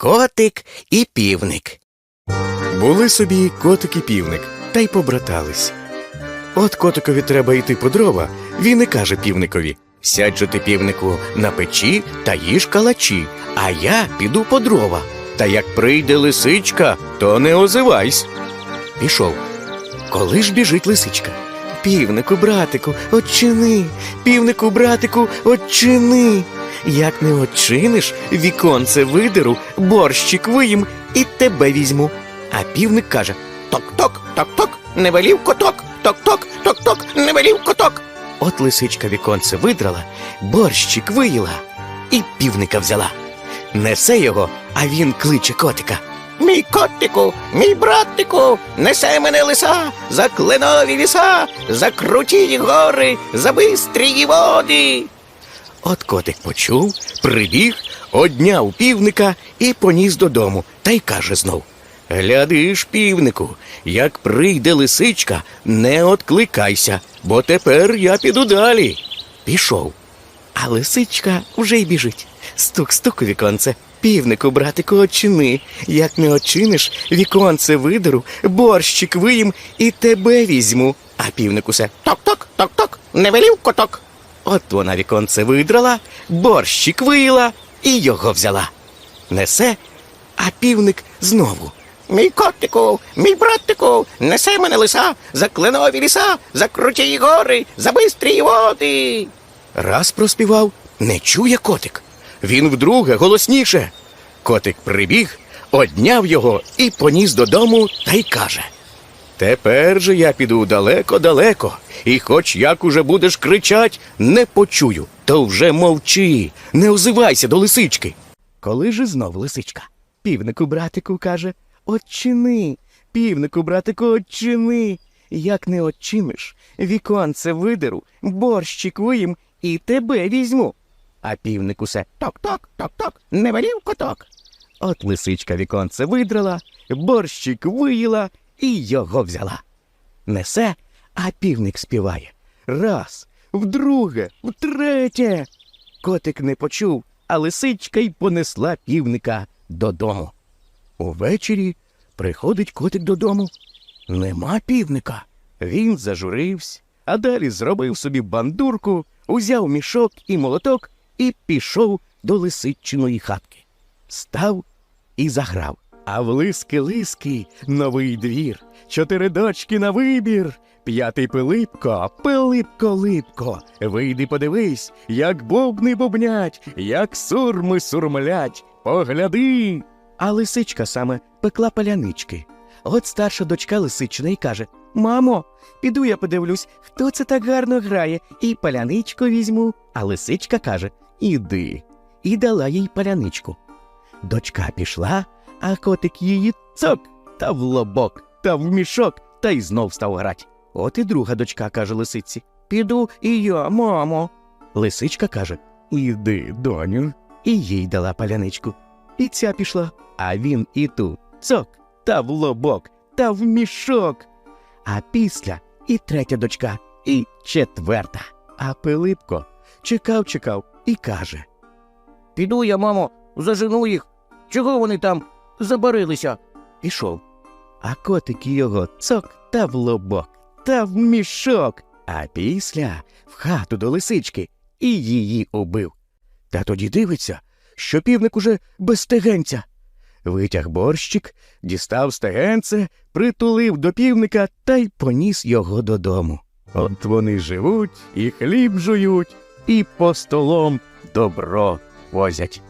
Котик і півник. Були собі котик і півник, та й побратались. От котикові треба йти по дрова, він і каже півникові Сядь же ти, півнику, на печі та їж калачі, а я піду по дрова. Та як прийде лисичка, то не озивайсь. Пішов. Коли ж біжить лисичка? Півнику, братику, очини, півнику, братику, очини. Як не очиниш, віконце видеру, борщик виїм і тебе візьму. А півник каже: Ток-ток, ток-ток, не велів коток, ток-ток, ток-ток, не велів коток. От лисичка віконце видрала, борщик виїла і півника взяла. Несе його, а він кличе котика. Мій котику, мій братику, несе мене лиса, за кленові ліса, за круті гори, за бистрі води. От котик почув, прибіг, одняв півника і поніс додому, та й каже знов. Гляди ж, півнику, як прийде лисичка, не откликайся, бо тепер я піду далі. Пішов. А лисичка вже й біжить. Стук-стук у віконце. Півнику, братику, очини. Як не очиниш, віконце видеру, борщик виїм і тебе візьму. А півник усе ток-ток, ток-ток, не велів коток. От вона віконце видрала, борщик виїла і його взяла. Несе, а півник знову. Мій котику, мій братику, несе мене лиса, за кленові ліса, за круті гори, за бистрі води. Раз проспівав, не чує котик. Він вдруге голосніше. Котик прибіг, одняв його і поніс додому та й каже. Тепер же я піду далеко-далеко, і хоч як уже будеш кричать, не почую, то вже мовчи, не озивайся до лисички. Коли же знов лисичка? Півнику, братику, каже, Отчини, півнику, братику, отчини. Як не отчиниш, віконце видеру, борщик виїм і тебе візьму. А півник усе ток-ток, ток-ток, не велів коток. От лисичка віконце видрала, борщик виїла і його взяла. Несе, а півник співає. Раз, вдруге, втретє. Котик не почув, а лисичка й понесла півника додому. Увечері приходить котик додому. Нема півника. Він зажурився, а далі зробив собі бандурку, узяв мішок і молоток і пішов до лисичиної хатки. Став і заграв. А в лиски-лиски новий двір, чотири дочки на вибір. П'ятий Пилипко, Пилипко липко, вийди подивись, як бубни бубнять, як сурми сурмлять, погляди. А лисичка саме пекла палянички. От старша дочка лисичина й каже Мамо, піду я подивлюсь, хто це так гарно грає, і паляничку візьму. А лисичка каже Іди. І дала їй паляничку. Дочка пішла, а котик її цок та в лобок, та в мішок, та й знов став грать. От і друга дочка каже лисиці Піду і я, мамо. Лисичка каже Іди, доню. І їй дала паляничку. І ця пішла, а він і ту цок, та в лобок, та в мішок. А після і третя дочка, і четверта. А Пилипко чекав, чекав і каже Піду я, мамо, зажену їх. Чого вони там забарилися? Пішов. А котик його цок та в лобок, та в мішок. А після в хату до лисички і її убив. Та тоді дивиться, що півник уже без стегенця. Витяг борщик, дістав стегенце, притулив до півника та й поніс його додому. От вони живуть і хліб жують, і по столом добро возять.